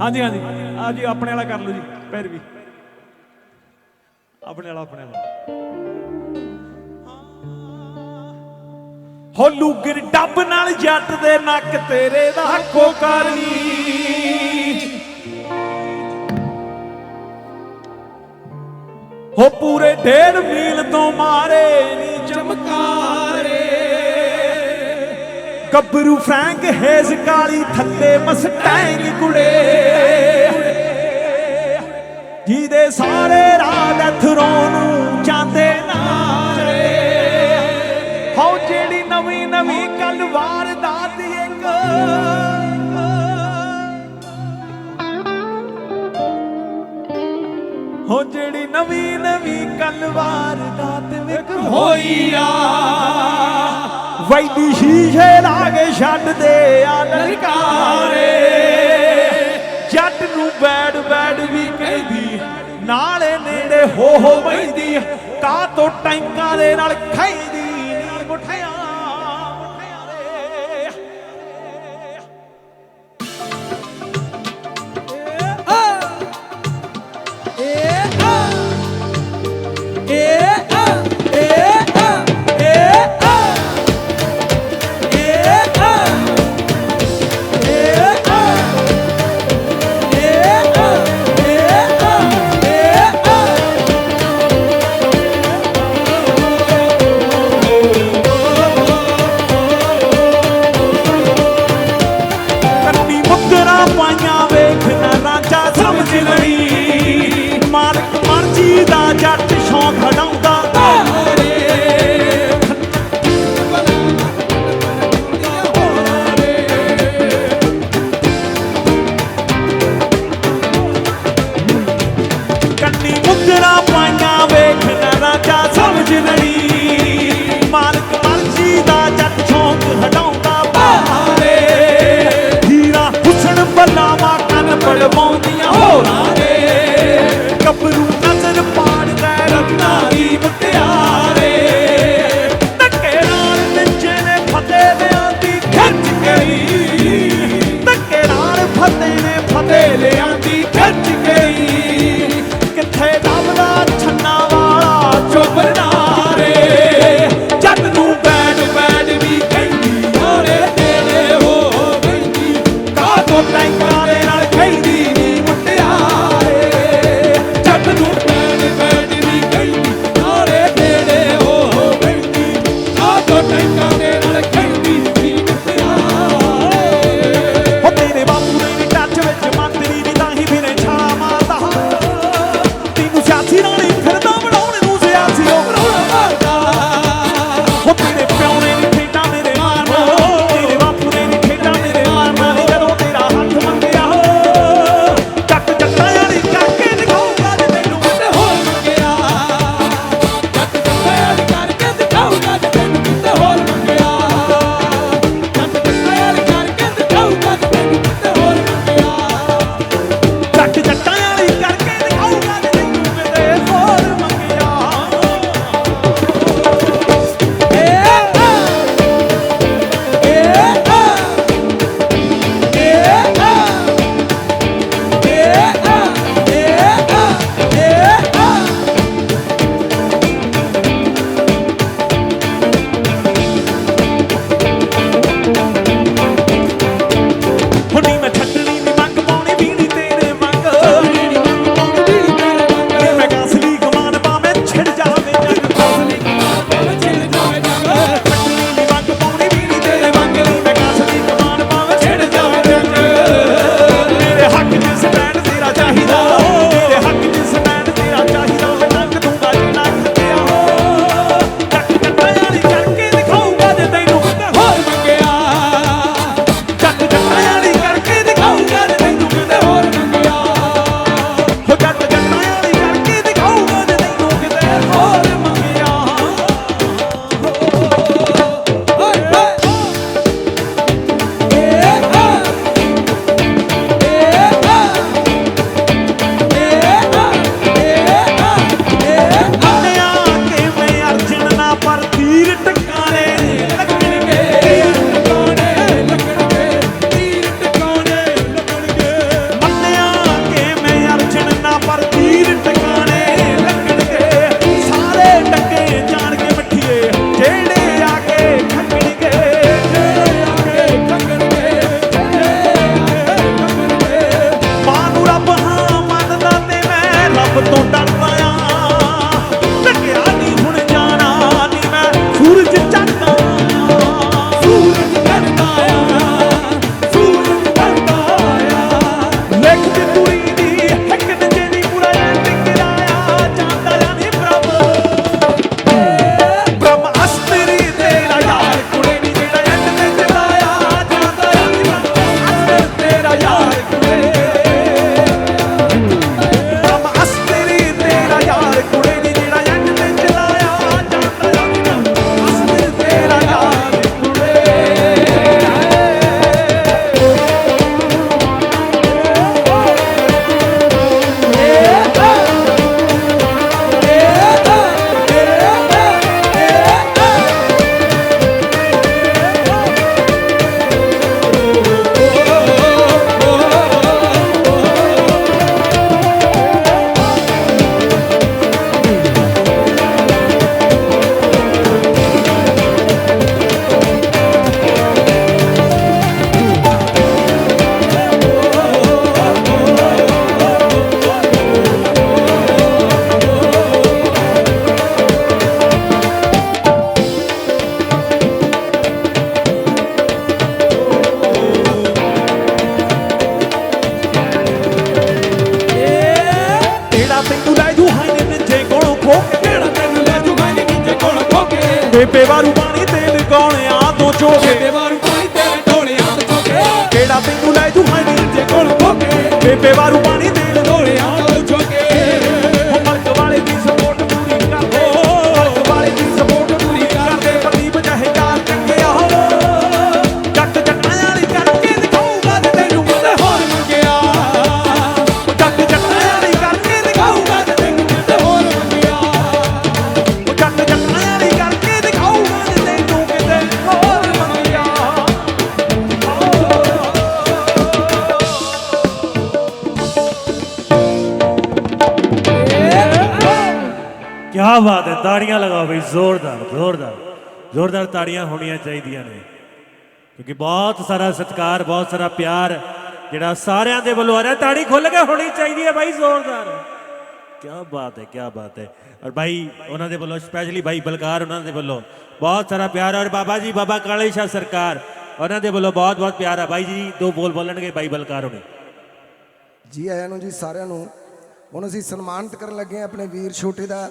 ਹਾਂਜੀ ਹਾਂਜੀ। ਆ ਜੀ, ਆਪਣੇ ਵਾਲਾ ਕਰ ਲਓ ਜੀ ਪੈਰ ਵੀ। ਆਪਣੇ ਵਾਲਾ ਆਪਣੇ ਵਾਲਾ। ਹੋ ਲੂਗਰ ਡੱਬ ਨਾਲ ਜੱਟ ਦੇ ਨੱਕ ਤੇਰੇ ਦਾ ਹੱਕੋ ਕਰਨੀ। ਹੋ ਪੂਰੇ ਡੇਢ ਮੀਲ ਤੋਂ ਮਾਰੇ ਨੀ ਚਮਕਾਰੇ। ਗੱਭਰੂ ਫਰੈਂਕ ਹੇਜ਼ ਕਾਲੀ ਥੱਲੇ ਮਸਟੈਂਗ ਕੁੜੇ ਸਾਰੇ ਰਾਤ ਅਥਰੋਂ ਨੂੰ ਜਾਂਦੇ ਨਾਰੇ। ਹੋ ਜਿਹੜੀ ਨਵੀਂ ਨਵੀਂ ਕੱਲ ਵਾਰਦਾਤ ਇੱਕ। ਹੋ ਜਿਹੜੀ ਨਵੀਂ ਨਵੀਂ ਕੱਲ ਵਾਰਦਾਤ ਵਿਕ ਹੋਈ ਆ ਵੈਦੀ ਸ਼ੀਸ਼ੇ ਲਾ ਕੇ ਛੱਡਦੇ ਆ ਲਲਕਾਰੇ ਜੱਟ ਨੂੰ ਬੈਡ ਬੈਡ ਵੀ ਕਹਿੰਦੀ ਨਾਲੇ ਨੇੜੇ ਹੋ ਹੋ ਬੈਂਦੀ ਕਾ ਤੋਂ ਟੈਂਕਾਂ ਦੇ ਨਾਲ ਖਾਈ சிலடி ਪੜਵਾਉਂਦੀਆਂ ਹੋਰਾਂ ਦੇ ਖੋਕੇ ਕਿਹੜਾ ਤੈਨੂੰ ਲੈ ਜੂ ਮੈਂ ਨੀਚੇ ਕੋਲ ਖੋਕੇ ਬੇਬੇ ਵਾਰੂ ਬਾਤ ਹੈ, ਤਾੜੀਆਂ ਲਗਾਓ ਬਈ, ਜ਼ੋਰਦਾਰ ਜ਼ੋਰਦਾਰ ਜ਼ੋਰਦਾਰ ਤਾੜੀਆਂ ਹੋਣੀਆਂ ਚਾਹੀਦੀਆਂ ਨੇ। ਕਿਉਂਕਿ ਬਹੁਤ ਸਾਰਾ ਸਤਿਕਾਰ, ਬਹੁਤ ਸਾਰਾ ਪਿਆਰ ਜਿਹੜਾ ਸਾਰਿਆਂ ਦੇ ਵੱਲੋਂ ਆ ਰਿਹਾ, ਤਾੜੀ ਖੁੱਲ ਕੇ ਹੋਣੀ ਚਾਹੀਦੀ ਹੈ ਬਾਈ, ਜ਼ੋਰਦਾਰ। ਕੀ ਬਾਤ ਹੈ ਕੀ ਬਾਤ ਹੈ। ਔਰ ਭਾਈ ਉਹਨਾਂ ਦੇ ਵੱਲੋਂ ਸਪੈਸ਼ਲੀ ਭਾਈ ਬਲਕਾਰ ਉਹਨਾਂ ਦੇ ਵੱਲੋਂ ਬਹੁਤ ਸਾਰਾ ਪਿਆਰ ਔਰ ਬਾਬਾ ਜੀ, ਬਾਬਾ ਕਾਲੇ ਸ਼ਾਹ ਸਰਕਾਰ, ਉਹਨਾਂ ਦੇ ਵੱਲੋਂ ਬਹੁਤ ਬਹੁਤ ਪਿਆਰ ਹੈ। ਭਾਈ ਜੀ, ਦੋ ਬੋਲ ਬੋਲਣਗੇ ਭਾਈ ਬਲਕਾਰ ਹੋਣੀ। ਜੀ ਆਇਆਂ ਨੂੰ, ਜੀ ਸਾਰਿਆਂ ਨੂੰ। ਹੁਣ ਅਸੀਂ ਸਨਮਾਨਿਤ ਕਰਨ ਲੱਗੇ ਹਾਂ ਆਪਣੇ ਵੀਰ ਛੋਟੇ ਦਾ।